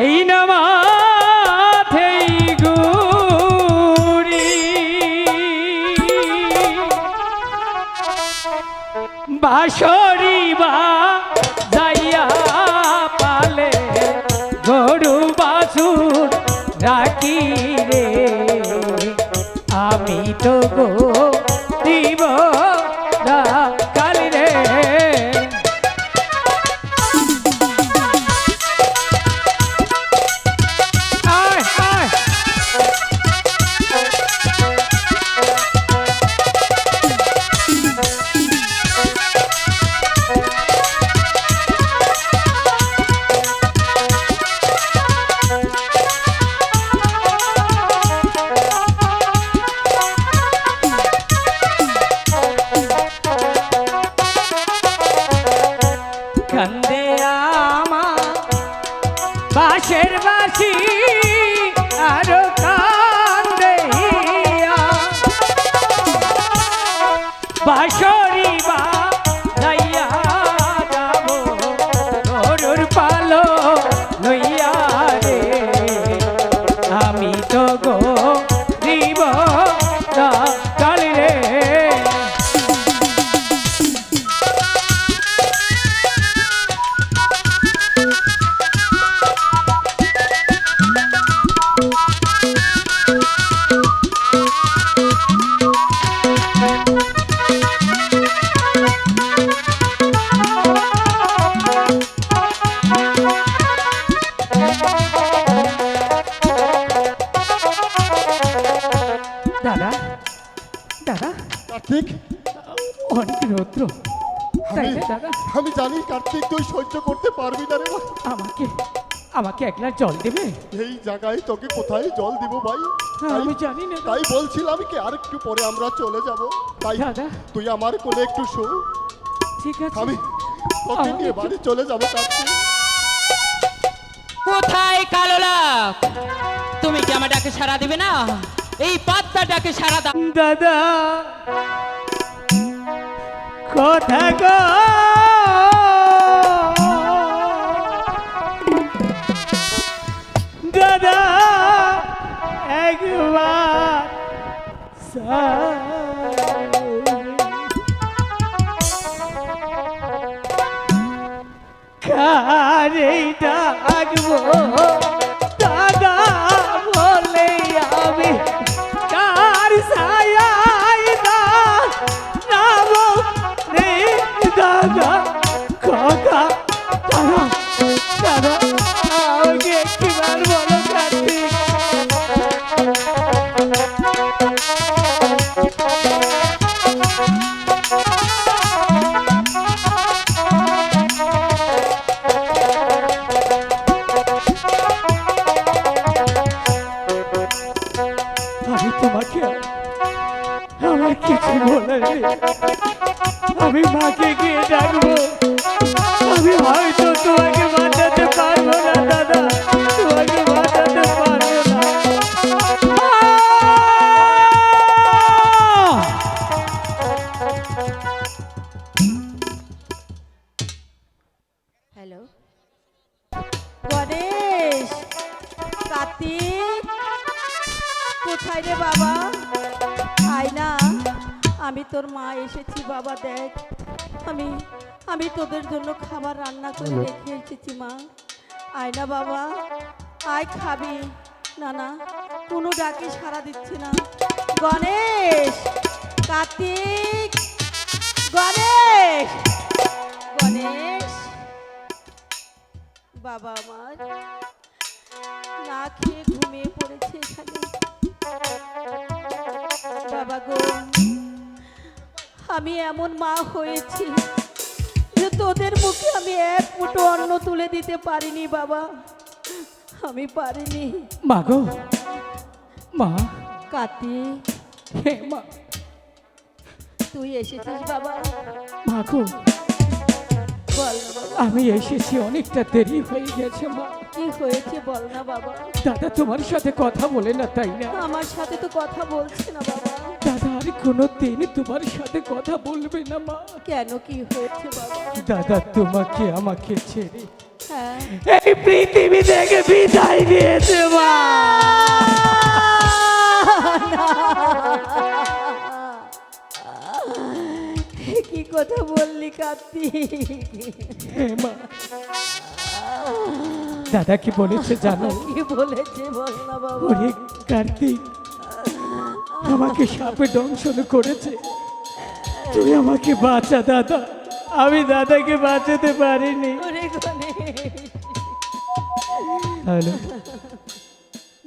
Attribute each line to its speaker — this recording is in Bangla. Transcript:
Speaker 1: এই নামাথেই গুরি বাসরি বা যাইয়া পালে গরু বাসুর রাখি রে আমি তো গো
Speaker 2: কার্তিক?
Speaker 1: অনেক রৌদ্র। তাই
Speaker 2: আমি
Speaker 1: না দাদা।
Speaker 2: আমি জানি কার্তিক তুই সহ্য করতে পারবি না রে ভাই।
Speaker 1: আমাকে আমাকে এক গ্লাস জল দেবে?
Speaker 2: এই জায়গায় তোকে কোথায় জল দিব ভাই? তাই-
Speaker 1: আমি জানি না
Speaker 2: তাই বলছিলাম কি আর একটু পরে আমরা চলে যাব। তাই
Speaker 1: দাদা।
Speaker 2: তুই আমার কোলে একটু শো।
Speaker 1: ঠিক আছে।
Speaker 2: আমি তোকে নিয়ে
Speaker 1: একটু-
Speaker 2: বাড়ি চলে যাব কার্তিক।
Speaker 3: কোথায় কালো লাভ তুমি কি আমার ডাকে সারা দিবে না? এই পাত্তা ডাকে সারা দাও।
Speaker 1: দাদা কথা গো। দাদা একবার কারে ডাকবো আমি মাকে গিয়ে ডাকবো। আমি হয়তো তোমাকে বাঁচাতে পারব না, দাদা। তোমাকে বাঁচাতে পারব না।
Speaker 4: হ্যালো। গণেশ, কার্তিক, কোথায় রে বাবা? আয় না আমি তোর মা এসেছি বাবা দেখ। আমি আমি তোদের জন্য খাবার রান্না করে রেখে এসেছি মা। আয় না বাবা। আয় খাবি। না না কোনো ডাকে সাড়া দিচ্ছে না। গণেশ কার্তিক গণেশ গণেশ। বাবা আমার না খেয়ে ঘুমিয়ে পড়েছে এখানে। বাবা গো। আমি এমন মা হয়েছি যে তোদের মুখে আমি এক মুঠো অন্ন তুলে দিতে পারিনি বাবা। আমি পারিনি।
Speaker 1: মা গো মা।
Speaker 4: কাতি।
Speaker 1: হে মা।
Speaker 4: তুই এসেছিস বাবা।
Speaker 1: মা গো।
Speaker 4: বল
Speaker 1: আমি এসেছি অনেকটা দেরি হয়ে গেছে মা।
Speaker 4: কি হয়েছে বল না বাবা।
Speaker 1: দাদা তোমার সাথে কথা বলে না তাই না?
Speaker 4: আমার সাথে তো কথা বলছে না বাবা।
Speaker 1: দাদা আর কোনো দিন তোমার সাথে কথা বলবে না মা।
Speaker 4: কেন কি হয়েছে বাবা?
Speaker 1: দাদা তোমাকে আমাকে ছেড়ে
Speaker 4: হ্যাঁ।
Speaker 1: এই পৃথিবী থেকে বিদায় দিয়েছে মা। মা দাদা কি বলেছে জানো?
Speaker 4: কি বলেছে বল না বাবা?
Speaker 1: ওরে কার্তিক আমাকে সাপে দংশন করেছে। তুই আমাকে বাঁচা দাদা। আমি দাদাকে বাঁচাতে পারিনি।
Speaker 4: ওরে গণেশ।